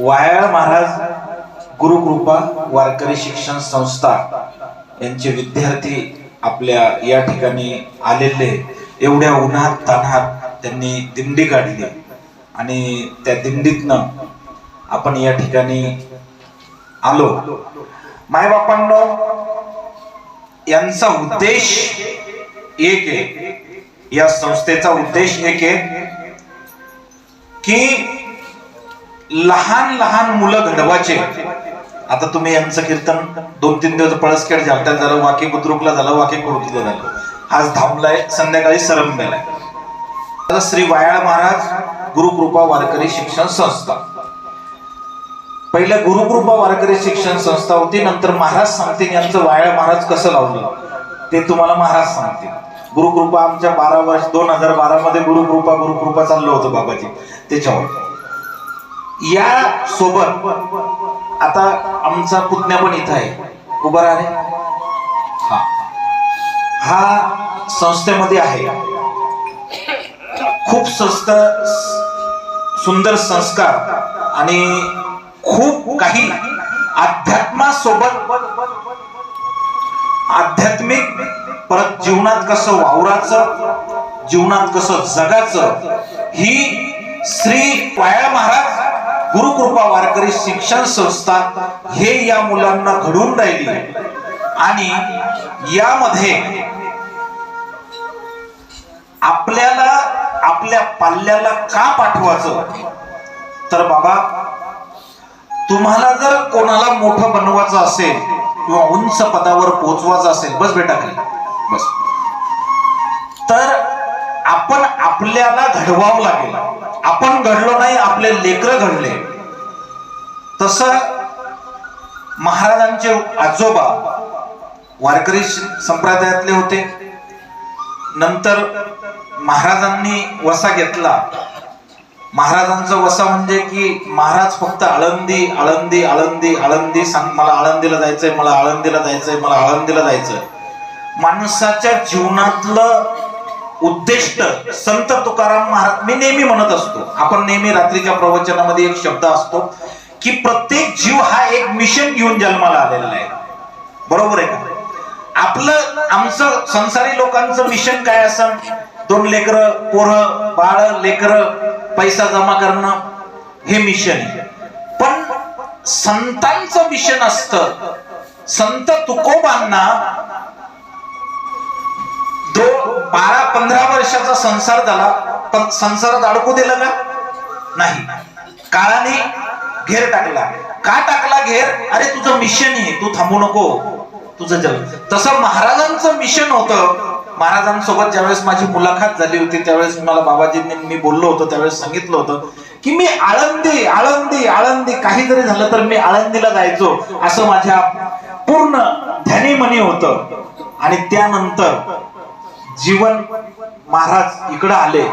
वायाळ महाराज गुरुकृपा वारकरी शिक्षण संस्था यांचे विद्यार्थी आपल्या या ठिकाणी आलेले. एवढ्या उन्हात तान्हात त्यांनी दिंडी काढली. आणि त्या दिंडीतनं आपण या ठिकाणी आलो. मायबापांनो यांचा उद्देश एक आहे. या संस्थेचा उद्देश एक आहे की लहान लहान मुलं घडवायचे. आता तुम्ही यांचं कीर्तन दोन तीन दिवस पळसखेड झालत्यात झालं वाकी बुद्रुकला झालं वाकी कुर्तीला झालं आज धामलाय संध्याकाळी सरंबेलाय आता श्री वायाळ महाराज गुरुकृपा वारकरी शिक्षण संस्था. पहिलं गुरुकृपा वारकरी शिक्षण संस्था होती नंतर महाराज सांगतील यांचं वायाळ महाराज कसं लावलं? ते तुम्हाला महाराज सांगतील. गुरुकृपा आमच्या बारा वर्ष दोन हजार बारा मध्ये गुरुकृपा गुरुकृपा चाललं होतं बाबाजी. त्याच्यावर. या सोबत आता आमचा पुतण्या पण इथं आहे. उभा राहणे हा. हा संस्थेमध्ये आहे. खूप स्वस्त सुंदर संस्कार आणि खूप काही अध्यात्मासोबत आध्यात्मिक परत जीवनात कसं वावराचं जीवनात कसं जगाचं ही श्री पाया महाराज गुरुकृपा वारकरी शिक्षण संस्था हे या मुलांना घडवून राहिली. आणि यामध्ये आपल्याला आपल्या पाल्याला का पाठवायचं? तर बाबा तुम्हाला जर कोणाला मोठं बनवायचं असेल किंवा उंच पदावर पोहोचवायचं असेल बस बेटा खाली. बस. तर आपण आपल्याला घडवावं लागेल. आपण घडलो नाही आपले लेकर घडले. तस महाराजांचे आजोबा वारकरी संप्रदायातले होते. नंतर महाराजांनी वसा घेतला. महाराजांचा वसा म्हणजे की महाराज फक्त आळंदी आळंदी आळंदी आळंदी सांग मला आळंदीला जायचंय मला आळंदीला जायचंय मला आळंदीला जायचंय. माणसाच्या जीवनातलं उद्दिष्ट संत तुकाराम महाराज मी नेहमी म्हणत असतो आपण नेहमी रात्रीच्या प्रवचनामध्ये एक शब्द असतो की प्रत्येक जीव हा एक मिशन घेऊन जन्माला आलेला आहे. बरोबर आहे का? आपलं आमचं संसारी लोकांचं मिशन काय असं? दोन लेकर पोरं बाळ लेकर पैसा जमा करणं हे मिशन आहे. पण संतांचं मिशन असतं. संत तुकोबांना दो बारा पंधरा वर्षाचा संसार झाला पण संसारात अडकू दिला का? नाही. काळाने घेर टाकला. का टाकला घेर? अरे तुझं मिशन आहे तू थांबू नको. तुझं जग. तसं महाराजांचं मिशन होतं. महाराजांसोबत ज्यावेळेस माझी मुलाखत झाली होती त्यावेळेस मला बाबाजींनी मी बोललो होतो त्यावेळेस सांगितलं होतं की मी आळंदी आळंदी आळंदी. काही जरी झालं तर मी आळंदीला जायचो असं माझ्या पूर्ण ध्यानीमनी होतं. आणि त्यानंतर जीवन महाराज इकडं आले.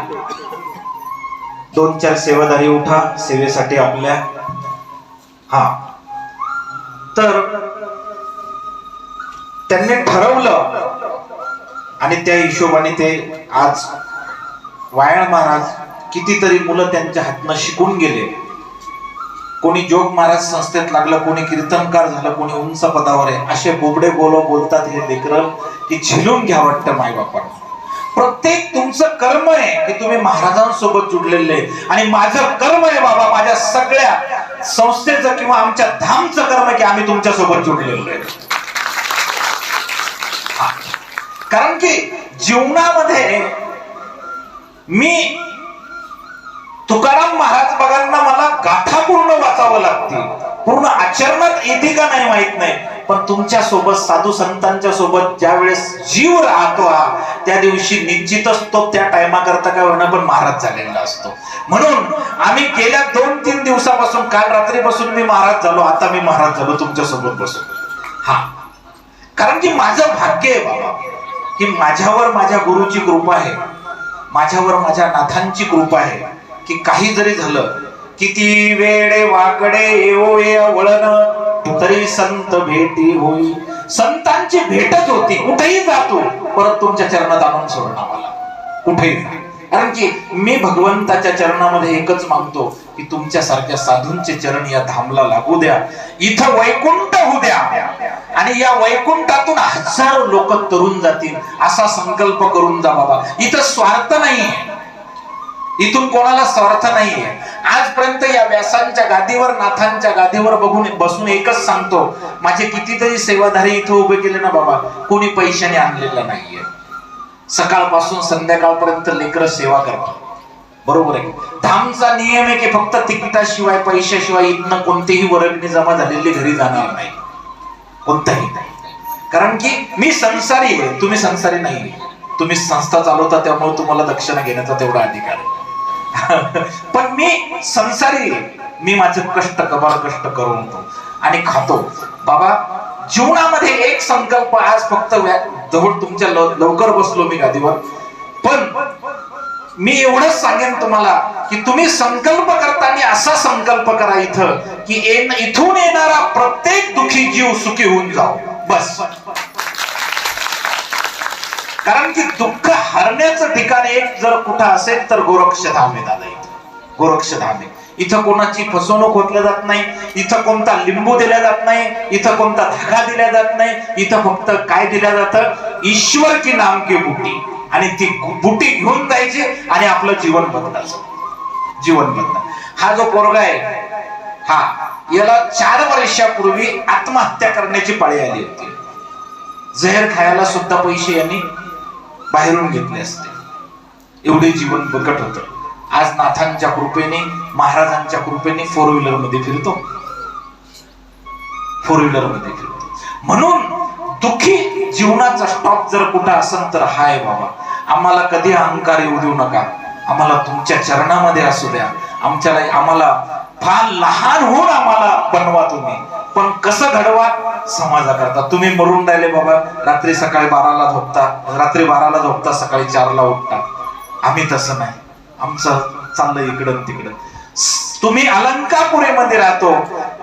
दोन चार सेवादारी उठा सेवेसाठी आपल्या. हा. तर त्यांनी ठरवलं आणि त्या हिशोबाने ते आज वायाळ महाराज कितीतरी मुलं त्यांच्या हातनं शिकून गेले. कोणी जोग महाराज संस्थेत लागलं कोणी कीर्तनकार झालं कोणी उंच पदावर आहे असे बोबडे बोलो बोलतात हे लेकरं की झिलून घ्या वाटतं मायबापांना प्रत्येक तुमचं कर्म आहे की तुम्ही महाराजांसोबत जुडलेले आहे. आणि माझं कर्म आहे बाबा माझ्या सगळ्या संस्थेचं किंवा आमच्या धामचं कर्म आहे की आम्ही तुमच्यासोबत जुडलेलो आहे. कारण की जीवनामध्ये मी तुकाराम महाराज बघांना मला गाथा पूर्ण वाचावं लागते पूर्ण आचरणात येते का नाही माहीत नाही. पण तुमच्यासोबत साधू संतांच्या सोबत ज्या वेळेस जीव राहतो हा त्या दिवशी निश्चितच तो त्या टायमा करता काय होणं पण महाराज झालेला असतो. म्हणून आम्ही गेल्या दोन तीन दिवसापासून काल रात्रीपासून मी महाराज झालो आता मी महाराज झालो तुमच्यासोबत बसून. हा. कारण की माझं भाग्य आहे बाबा की माझ्यावर माझ्या गुरुची कृपा आहे. माझ्यावर माझ्या नाथांची कृपा आहे. की काही जरी झालं किती वेळे वाकडे येवो ये वळण तरी संत भेटी होई. संतांची भेटच होती कुठेही जातो. परत तुमच्या चरणात आणून सोडणार मला कुठेही कारण की मी भगवंताच्या चरणामध्ये एकच मागतो की तुमच्यासारख्या साधूंचे चरण या धामला लागू द्या. इथं वैकुंठ होऊ द्या. आणि या वैकुंठातून हजारो लोक तरुण जातील असा संकल्प करून जा बाबा. इथं स्वार्थ नाहीये. इथून कोणाला स्वार्थ नाहीये. आजपर्यंत या व्यासांच्या गादीवर नाथांच्या गादीवर बघून बसून एकच सांगतो माझे कितीतरी सेवाधारी इथं उभे केले ना बाबा कोणी पैशाने आणलेलं नाहीये. सकाळपासून संध्याकाळपर्यंत लेकर सेवा करतात. बरोबर आहे. धामचा नियम आहे की फक्त तिकिटाशिवाय पैशाशिवाय इथनं कोणतीही वर्गणी जमा झालेली घरी जाणार नाही. कोणताही नाही. कारण की मी संसारी आहे. तुम्ही संसारी नाही तुम्ही संस्था चालवता त्यामुळे तुम्हाला दक्षिणा घेण्याचा तेवढा अधिकार आहे. पण मी संसारी मी माझे कष्ट कबाल कष्ट करून आणि खातो. बाबा जीवनामध्ये एक संकल्प आज फक्त जवळ तुमच्या लव- लवकर बसलो मी गादीवर. पण मी एवढंच सांगेन तुम्हाला की तुम्ही संकल्प करताना असा संकल्प करा इथं की इथून येणारा प्रत्येक दुखी जीव सुखी होऊन जाओ. बस. कारण की दुःख हरण्याचं ठिकाण एक जर कुठं असेल तर गोरक्षधाम आहे दादा इथं. गोरक्षधाम. आहे इथं कोणाची फसवणूक होतल्या जात नाही इथं कोणता लिंबू दिला जात नाही इथं कोणता धागा दिला जात नाही इथं फक्त काय दिलं जातं? ईश्वर की नाम की बुटी. आणि ती बुटी घेऊन जायची आणि आपलं जीवन बदलायचं. जीवन बदला हा जो पोरगा आहे हा याला चार वर्षापूर्वी आत्महत्या करण्याची पाळी आली होती. जहर खायला सुद्धा पैसे यांनी बाहेरून घेतले असते. एवढे जीवन बकट होत. आज नाथांच्या कृपेने महाराजांच्या कृपेने फोर व्हीलरमध्ये फिरतो. फोर व्हीलरमध्ये फिरतो. म्हणून दुःखी जीवनाचा स्टॉप जर कुठं असेल तर हाय बाबा. आम्हाला कधी अहंकार येऊ देऊ नका. आम्हाला तुमच्या चरणामध्ये असू द्या. आमच्याला आम्हाला फार लहान होऊन आम्हाला बनवा तुम्ही. पण कसं घडवा? समाजा करता. तुम्ही मरून राहिले बाबा. रात्री सकाळी बाराला झोपता. रात्री बाराला झोपता सकाळी चारला उठता. आम्ही तसं नाही. आमचं चाललं इकडं तिकडं. तुम्ही तुम्ही अलंकापुरीमध्ये राहतो.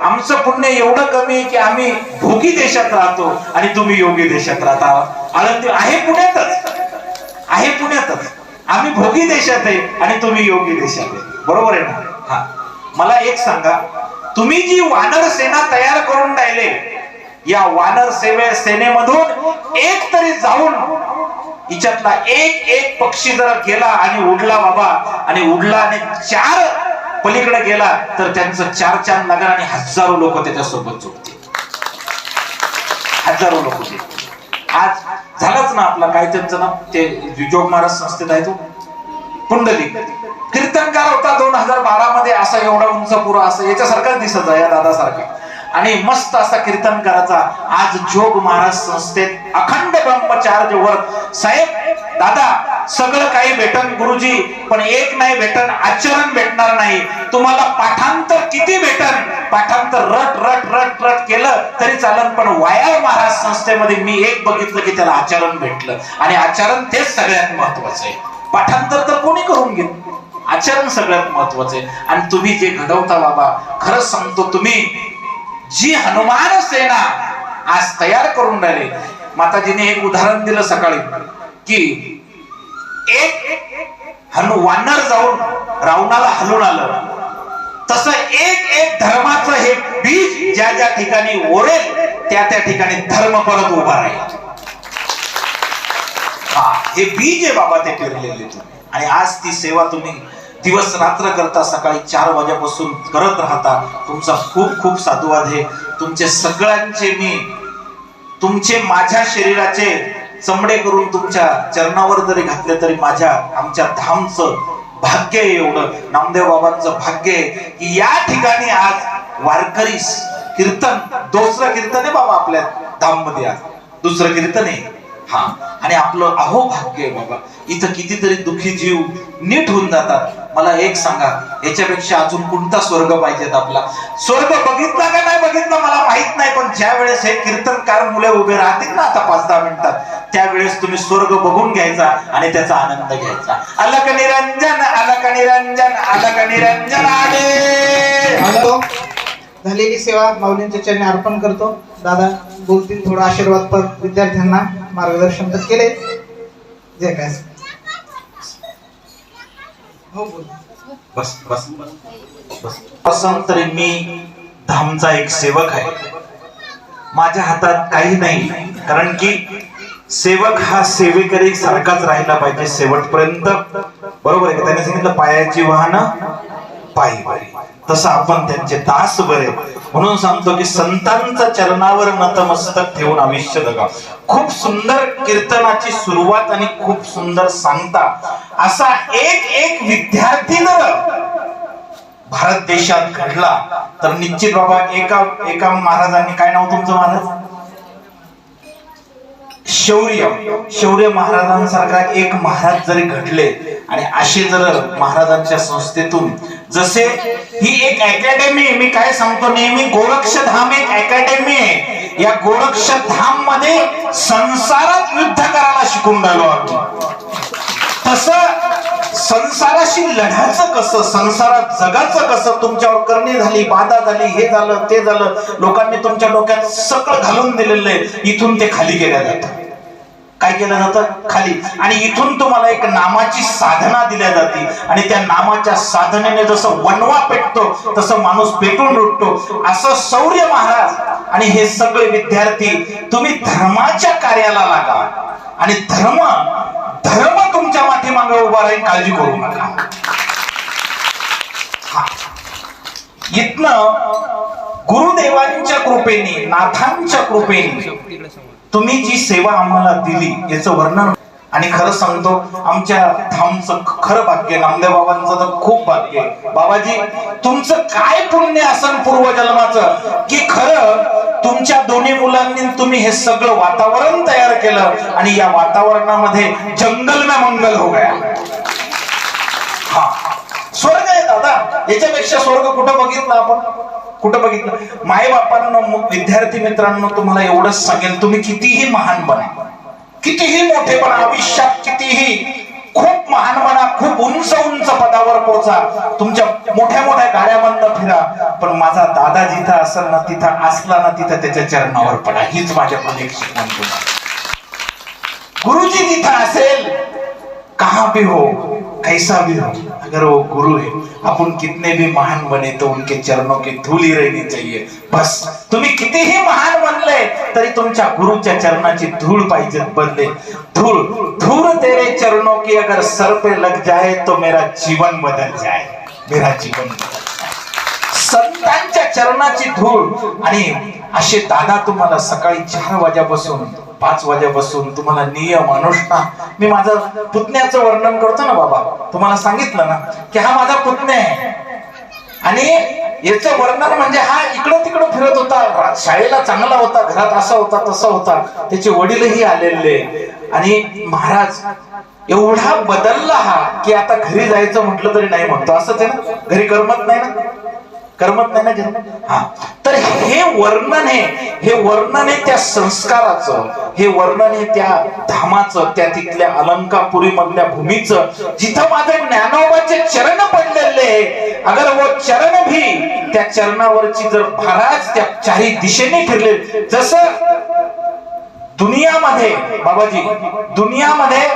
आमचं पुण्य एवढं कमी आहे की आम्ही भोगी देशात राहतो आणि तुम्ही योगी देशात राहता. आळंदी आहे पुण्यातच. आहे पुण्यातच. आम्ही भोगी देशात आहे आणि तुम्ही योगी देशात आहे. बरोबर आहे ना? हा. मला एक सांगा. तुम्ही जी वानर सेना तयार करून राहिले या वानर सेवे सेनेमधून एक तरी जाऊन हिच्यातला एक एक पक्षी जर गेला आणि उडला बाबा आणि उडला आणि चार पलीकडे गेला तर त्यांचं चार चार नगर आणि हजारो लोक त्याच्यासोबत जोडतील हजारो लोक आज झालंच ना आपला काय त्यांचं ना ते जोग महाराज संस्थेत आहे तो. पुंडलिक. कीर्तनकार होता दोन हजार बारा मध्ये असा एवढा उंच पुरा असं याच्यासारखाच दिसत आहे या दादासारखा. आणि मस्त असा कीर्तनकाराचा आज जोग महाराज संस्थेत अखंड ब्रह्मचार्य वर साहेब दादा सगळं काही भेटन गुरुजी पण एक नाही भेटन आचरण भेटणार नाही. तुम्हाला पाठांतर किती भेटन? पाठांतर रट रट रट रट केलं तरी चालन पण वाया महाराज संस्थेमध्ये मी एक बघितलं की त्याला आचरण भेटलं. आणि आचरण तेच सगळ्यात महत्वाचं आहे. पाठांतर तर कोणी करून घेत आचरण सगळ्यात महत्वाचं आहे. आणि तुम्ही जे घडवता बाबा खरंच सांगतो तुम्ही जी हनुमान सेना आज तयार करून राहिले माताजीने एक उदाहरण दिलं सकाळी की एक हनु वानर जाऊन रावणाला हलून आलं. तसं एक एक धर्माचं हे बीज ज्या ज्या ठिकाणी ओरेल त्या त्या ठिकाणी धर्म परत उभा राहील. हा हे बीज आहे बाबा ते पेरलेले तुम्ही. आणि आज ती सेवा तुम्ही दिवस रात्र करता सकाळी चार वाजेपासून करत राहता. तुमचा खूप खूप साधुवाद आहे. तुमचे सगळ्यांचे मी तुमचे माझ्या शरीराचे चमडे करून तुमच्या चरणावर जरी घातले तरी माझ्या आमच्या धामचं भाग्य आहे एवढं. नामदेव बाबांचं भाग्य आहे की या ठिकाणी आज वारकरी कीर्तन दुसरं कीर्तन आहे बाबा आपल्या धाममध्ये आज. दुसरं कीर्तन आहे. हा. आणि आपलं अहो भाग्य आहे बाबा. इथं कितीतरी दुखी जीव नीट होऊन जातात. मला एक सांगा याच्यापेक्षा अजून कोणता स्वर्ग पाहिजेत आपला? स्वर्ग बघितला का नाही बघितला मला माहीत नाही पण ज्या वेळेस हे कीर्तनकार मुले उभे राहतील ना आता पाच दहा मिनिटात त्यावेळेस तुम्ही स्वर्ग बघून घ्यायचा आणि त्याचा आनंद घ्यायचा. अलक निरंजन अलक निरंजन अलक निरंजन आले. झालेली सेवा माऊलींच्या चरणी अर्पण करतो. दादा बोलतील थोडा आशीर्वाद पर विद्यार्थ्यांना. मार्गदर्शन तर केले जे काय हो बोल. बस बस बस. असं तरी मी धामचा एक सेवक आहे. माझ्या हातात काही नाही कारण की सेवक हा सेवेकरी सारखाच राहिला पाहिजे शेवटपर्यंत. बरोबर आहे त्याने सांगितलं पायाची वाहनं पायी पायी तसं आपण त्यांचे दास बरे. म्हणून सांगतो की संतांच्या चरणावर नतमस्तक ठेवून आयुष्य जगा. खूप सुंदर कीर्तनाची सुरुवात आणि खूप सुंदर सांगता. असा एक एक विद्यार्थी जर भारत देशात घडला तर निश्चित बाबा एका एका महाराजांनी काय नाव तुमचं महाराज? शौर्य. शौर्य महाराजांसारखा एक महाराज जरी घडले आणि असे जर महाराजांच्या संस्थेतून जसे ही एक अकॅडमी मी काय सांगतो नेहमी गोरक्षधाम एक अकॅडमी आहे. या गोरक्षधाममध्ये संसारात युद्ध करायला शिकून राहिलो तस संसाराशी लढायचं कसं संसारात जगाचं कसं तुमच्यावर करणी झाली बाधा झाली हे झालं ते झालं लोकांनी तुमच्या डोक्यात सकळ घालून दिलेलं आहे. इथून ते खाली केल्या जातं काय केलं जातं? खाली. आणि इथून तुम्हाला एक नामाची साधना दिल्या जाते. आणि त्या नामाच्या साधनेने जसं वनवा पेटतो तसं माणूस पेटून उठतो असं शौर्य महाराज आणि हे सगळे विद्यार्थी तुम्ही धर्माच्या कार्याला लागा. आणि धर्म धर्म तुमच्या पाठीमागे उभा राहील काळजी करू नका. हा. इथनं गुरुदेवांच्या कृपेने नाथांच्या कृपेने तुम्ही जी सेवा आम्हाला दिली याचं वर्णन आणि खरं सांगतो आमच्या थांबच खरं भाग्य नामदेव बाबांचं तर खूप भाग्य बाबाजी तुमचं काय पुण्य असन पूर्वजन्माचं? की खरं तुमच्या दोन्ही मुलांनी तुम्ही हे सगळं वातावरण तयार केलं आणि या वातावरणामध्ये जंगल में मंगल हो गया? हा. स्वर्ग आहे दादा. याच्यापेक्षा स्वर्ग कुठं बघितलं आपण? कुठं बघितलं? माय बापांना विद्यार्थी मित्रांनो तुम्हाला एवढंच सांगेल तुम्ही कितीही महान बना. कितीही मोठे बना आयुष्यात कितीही खूप महान बना खूप उंच उंच पदावर पोहोचा. तुमच्या मोठ्या मोठ्या गाड्यामधनं फिरा. पण माझा दादा जिथं असेल ना तिथं असला ना तिथं त्याच्या चरणावर पडा. हीच माझ्याकडून एक शिकवण गुरुजी जिथं असेल कहा भी हो कैसा भी हो अगर वो गुरु है अपन कितने भी महान बने तो उनके चरणों की धूल ही रहनी चाहिए। बस तुम्ही कितीही महान बनले तरी तुमच्या गुरुच्या चरणाची धूळ पाहिजे बनले धूळ धूळ तेरे चरणों की अगर सर पे लग जाए तो मेरा जीवन बदल जाए। मेरा जीवन बदल संतांच्या चरणाची धूळ आणि असे दादा तुम्हाला सकाळी चार वाजेपासून पाच वाजेपासून तुम्हाला नियम अनुष्ठा मी माझं पुतण्याचं वर्णन करतो ना बाबा. तुम्हाला सांगितलं ना की हा माझा पुतण्या आहे. आणि याचं वर्णन म्हणजे हा इकडं तिकडं फिरत होता. शाळेला चांगला होता घरात असा होता तसा होता. त्याचे वडीलही आलेले. आणि महाराज एवढा बदलला हा की आता घरी जायचं म्हटलं तरी नाही म्हणतो. असंच आहे ना? घरी करमत नाही ना? करमत नाही ना हा. तर हे वर्णन आहे हे वर्णन आहे त्या संस्काराचं हे वर्णन आहे त्या धामाचं त्या तिथल्या अलंकापुरी मधल्या भूमीचं जिथं माझे ज्ञानोबाचे चरण पडलेले अगर वो चरण भी त्या चरणावरची जर महाराज त्या चारी दिशेने फिरले जसं दुनियामध्ये बाबाजी दुनियामध्ये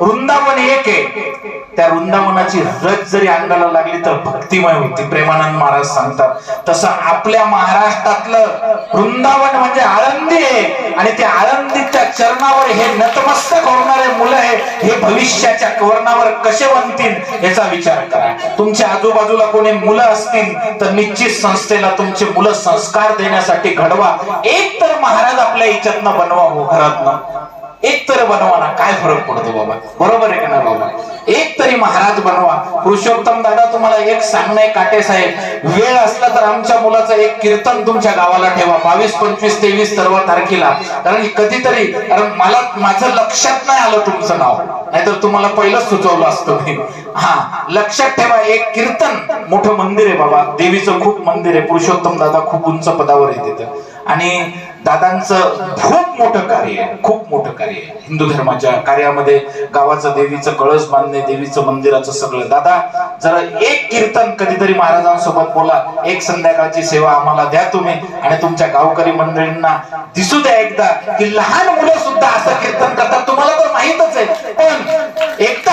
वृंदावन एक आहे. त्या वृंदावनाची रज जरी अंगाला लागली तर भक्तिमय होती. प्रेमानंद महाराज सांगतात तसं आपल्या महाराष्ट्रातलं वृंदावन म्हणजे आळंदी आहे. आणि त्या आळंदीच्या चरणावर हे नतमस्तक होणारे मुलं आहे हे भविष्याच्या वर्णावर कसे बनतील याचा विचार करा. तुमच्या आजूबाजूला कोणी मुलं असतील तर निश्चित संस्थेला तुमचे मुलं संस्कार देण्यासाठी घडवा. एक तर महाराज आपल्या याच्यातनं बनवा हो घरातनं. एक तर बनवा ना काय फरक पडतो बाबा? बरोबर आहे का ना बाबा? एक तरी महाराज बनवा. पुरुषोत्तम दादा तुम्हाला एक सांगणे काटे साहेब. वेळ असला तर आमच्या मुलाचं एक कीर्तन तुमच्या गावाला ठेवा. बावीस पंचवीस तेवीस सर्व तारखेला. कारण कधीतरी कारण मला माझं लक्षात नाही आलं तुमचं नाव. नाहीतर तुम्हाला पहिलंच सुचवलं असतं मी. हा लक्षात ठेवा एक कीर्तन. मोठं मंदिर आहे बाबा. देवीचं खूप मंदिर आहे. पुरुषोत्तम दादा खूप उंच पदावर आहे तिथं. आणि दादांचं खूप मोठं कार्य आहे खूप मोठं कार्य आहे. हिंदू धर्माच्या कार्यामध्ये गावाचं देवीचं कळस बांधणे देवीचं मंदिराचं सगळं. दादा जरा एक कीर्तन कधीतरी महाराजांसोबत बोला. एक संध्याकाळची सेवा आम्हाला द्या तुम्ही आणि तुमच्या गावकरी मंडळींना दिसू द्या एकदा की लहान मुलं सुद्धा असं कीर्तन करतात. तुम्हाला तर माहितच आहे. पण एकदा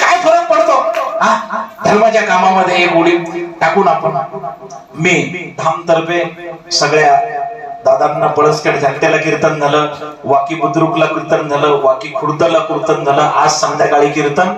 काय फरक पडतो? हा? धर्माच्या कामामध्ये एक उडी टाकून आपण मी धामतर्फे सगळ्या दादांना पळसखेड झंट्याला कीर्तन झालं वाकी बुद्रुकला कीर्तन झालं वाकी खुर्दला कीर्तन झालं आज संध्याकाळी कीर्तन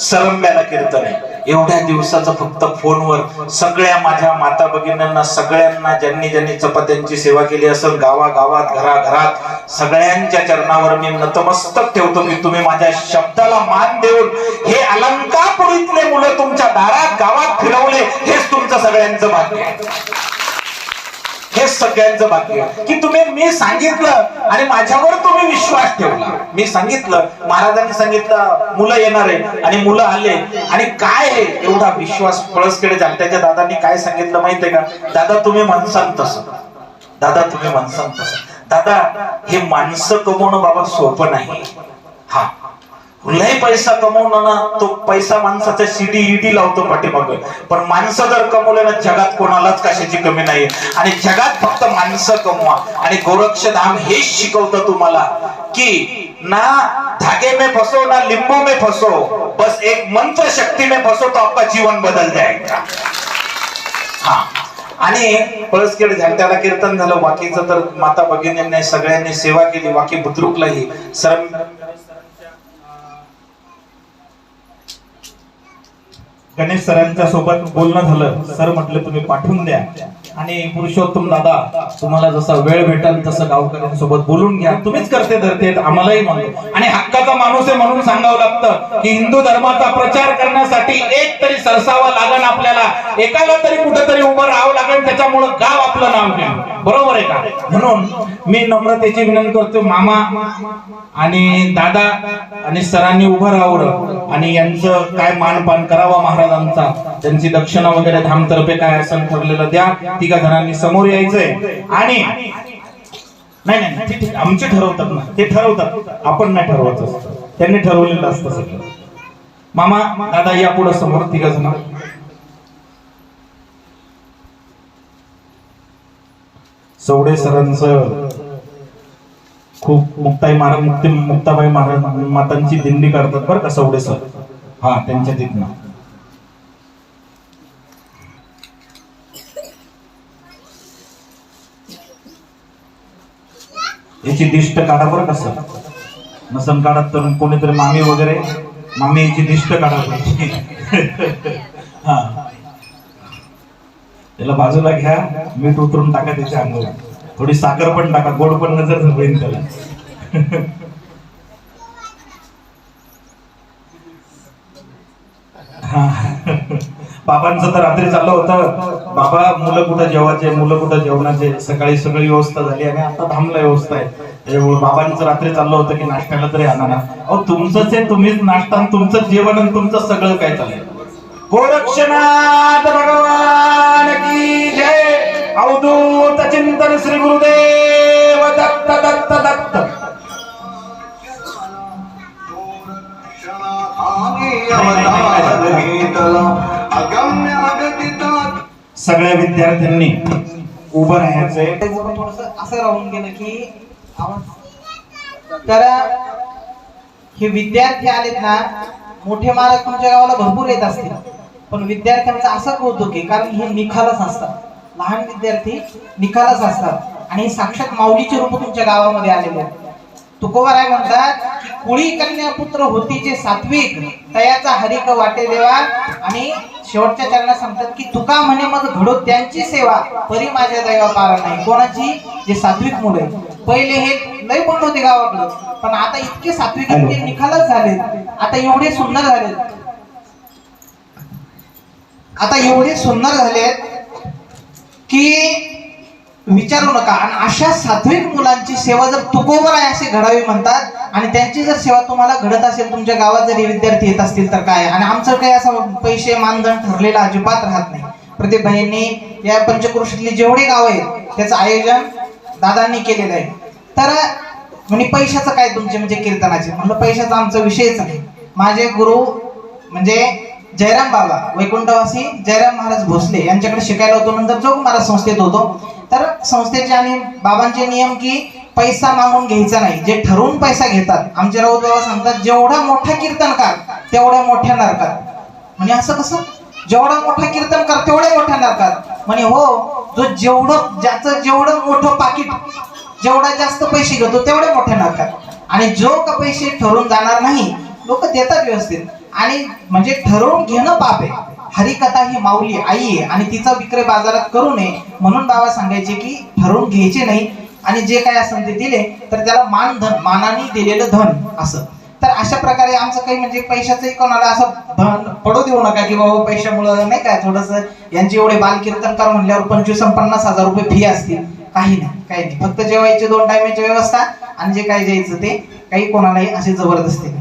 सरंब्याला कीर्तन आहे. एवढ्या दिवसाचं फक्त फोनवर सगळ्या माझ्या माता भगिनींना सगळ्यांना ज्यांनी ज्यांनी चपात्यांची सेवा केली असेल गावागावात घराघरात सगळ्यांच्या चरणावर मी नतमस्तक ठेवतो की तुम्ही माझ्या शब्दाला मान देऊन हे अलंकापुरीतले मुलं तुमच्या दारात गावात फिरवले हेच तुमचं सगळ्यांचं भाग्य आहे. हे सगळ्यांचं भाग्य की तुम्ही मी सांगितलं आणि माझ्यावर तुम्ही विश्वास ठेवला. मी सांगितलं महाराजांनी सांगितलं मुलं येणार आहे आणि मुलं आले. आणि काय आहे? एवढा विश्वास पळसकडे त्याच्या दादांनी काय सांगितलं माहितीये का? दादा तुम्ही म्हणसान तसं. दादा तुम्ही म्हणसान तसं. दादा हे माणसं कमवणं बाबा सोपं नाही. हा. लय पैसा कमवणं ना तो पैसा माणसाच्या सीडी ईडी लावतो पाठीमाग. पण माणसं जर कमवले ना जगात कोणालाच कशाची कमी नाही आणि जगात फक्त माणसं कमवा. आणि गोरक्षधाम हेच शिकवतं तुम्हाला की ना धागे में फसो ना लिंबू में फसो. बस एक मंत्र शक्ती में फसो तो आपका जीवन बदल जाएगा. हा. आणि पळसखेड झंट्याला कीर्तन झालं. वाकीचं तर माता भगिनींनी सगळ्यांनी सेवा केली. वाकी बुद्रुकलाही. सर गणेश सरांच्या सोबत बोलणं झालं. सर म्हटलं तुम्ही पाठवून द्या. आणि पुरुषोत्तम दादा तुम्हाला जसा वेळ भेटेल तसं गावकऱ्यांसोबत बोलून घ्या. तुम्हीच करते धरते आम्हालाही म्हणतो. आणि हक्काचा माणूस आहे म्हणून सांगावं लागतं की हिंदू धर्माचा प्रचार करण्यासाठी एक तरी सरसावा लागण आपल्याला. एकाला तरी कुठेतरी उभं राहावं लागेल त्याच्यामुळं गाव आपलं नाव घ्या बरोबर आहे का? म्हणून मी नम्रतेची विनंती करतो मामा आणि दादा आणि सरांनी उभं राहावं. आणि यांचं काय मानपान करावा महाराजांचा? त्यांची दक्षिणा वगैरे धामतर्फे काय असं ठरलेलं द्या. तिघा जणांनी समोर यायचंय. आणि नाही नाही नाही, आमचे ठरवतात ना. ते ठरवतात. आपण नाही ठरवत असतं. त्यांनी ठरवलेलं असतं सगळं. मामा दादा या पुढे समोर तिघा जण. सवडे सरांचं खूप मुक्ताई महाराज मुक्ती मुक्ताबाई महाराज मातांची दिंडी करतात बरं का सवडे सर. हा त्यांच्या तिथनं. याची दिष्ट काढा बरं कसं नसन काढत तर कोणीतरी मामी वगैरे? मामी याची दिष्ट काढा हा. त्याला बाजूला घ्या मीठ उतरून टाका त्याच्या अंगावर. थोडी साखर पण टाका गोड पण नजर होईल त्याला. हा. बाबांचं तर रात्री चाललं होतं. बाबा मुलं कुठं जेवायचे? मुलं कुठं जेवणाचे? सकाळी सगळी व्यवस्था झाली आणि आता थांबला व्यवस्था आहे. त्याच्यामुळे बाबांचं रात्री चाललं होतं की नाश्त्याला तरी आणा ना अहो तुमचंच आहे तुम्हीच नाश्ता आणि तुमचं जेवण आणि तुमचं सगळं काय चाललंय? गोरक्षनाथ भगवान की जय. अवधूत चिंतन श्री गुरुदेव दत्त दत्त दत्त. अगम्य सगळ्या विद्यार्थ्यांनी उभं राहायचंय. थोडस असं राहून गेलं की तर हे विद्यार्थी आलेत ना मोठे महाराज तुमच्या गावाला भरपूर येत असतील. पण विद्यार्थ्यांचं असं कौतुक आहे कारण हे निखालच असतात. लहान विद्यार्थी निखालच असतात. आणि साक्षात माऊलीचे रूप तुमच्या गावामध्ये आलेले आहेत. तुकोबाराय म्हणतात की कुळी कन्या पुत्र होती जे सात्विक तयाचा हरिक वाटे देवा आणि शेवटच्या चरणात सांगतात की तुका म्हणे मग घडो त्यांची सेवा परी माझ्या दैवा पारा नाही. कोणाची? जे सात्विक मुलं पहिले हे लय बंद होते गावाकडं. पण आता इतके सात्विक इतके निखालच झालेत. आता एवढे सुंदर झालेत. आता एवढे सुंदर झालेत की विचारू नका. आणि अशा सात्विक मुलांची सेवा जर तुकोबर आहे असे घडावी म्हणतात आणि त्यांची जर सेवा तुम्हाला घडत असेल तुमच्या गावात जरी विद्यार्थी येत असतील तर काय? आणि आमचं काही असं पैसे मानधन ठरलेलं अजिबात राहत नाही. प्रत्येक बहिणी या पंचक्रोशीतली जेवढे गाव आहेत त्याचं आयोजन दादांनी केलेलं आहे. तर म्हणजे पैशाचं काय तुमचे म्हणजे कीर्तनाचे? म्हणलं पैशाचा आमचा विषयच नाही. माझे गुरु म्हणजे जयराम बाबा वैकुंठवासी जयराम महाराज भोसले यांच्याकडे शिकायला होतो नंतर जोग महाराज संस्थेत होतो. तर संस्थेचे आणि बाबांचे नियम की पैसा मागून घ्यायचा नाही जे ठरवून पैसा घेतात. आमचे राऊत बाबा सांगतात जेवढा मोठा कीर्तनकार तेवढ्या मोठ्या नरकात. म्हणजे असं कसं? जेवढा मोठा कीर्तन कर मोठ्या नरकात. म्हणे हो जो जेवढं ज्याचं जेवढं मोठं पाकिट जेवढा जास्त पैसे घेतो तेवढे मोठ्या नरकात. आणि जो का पैसे ठरून जाणार नाही लोक देतात व्यवस्थित. आणि म्हणजे ठरवून घेणं पाप आहे. हरिकथा ही माऊली आई आहे आणि तिचा विक्रय बाजारात करू नये म्हणून बाबा सांगायचे की ठरवून घ्यायचे नाही आणि जे काय असेल ते दिले तर त्याला मान धन मानाने दिलेलं धन असं. तर अशा प्रकारे आमचं काही म्हणजे पैशाचंही कोणाला असं धन पडू देऊ नका की बाबा पैशामुळं नाही काय थोडस यांचे एवढे बालकीर्तनकार म्हणल्यावर पंचवीस पन्नास हजार रुपये फी असतील. काही नाही काही नाही. फक्त जेवायचे दोन टायमाची व्यवस्था आणि जे काय द्यायचं ते काही कोणालाही असे जबरदस्ती नाही.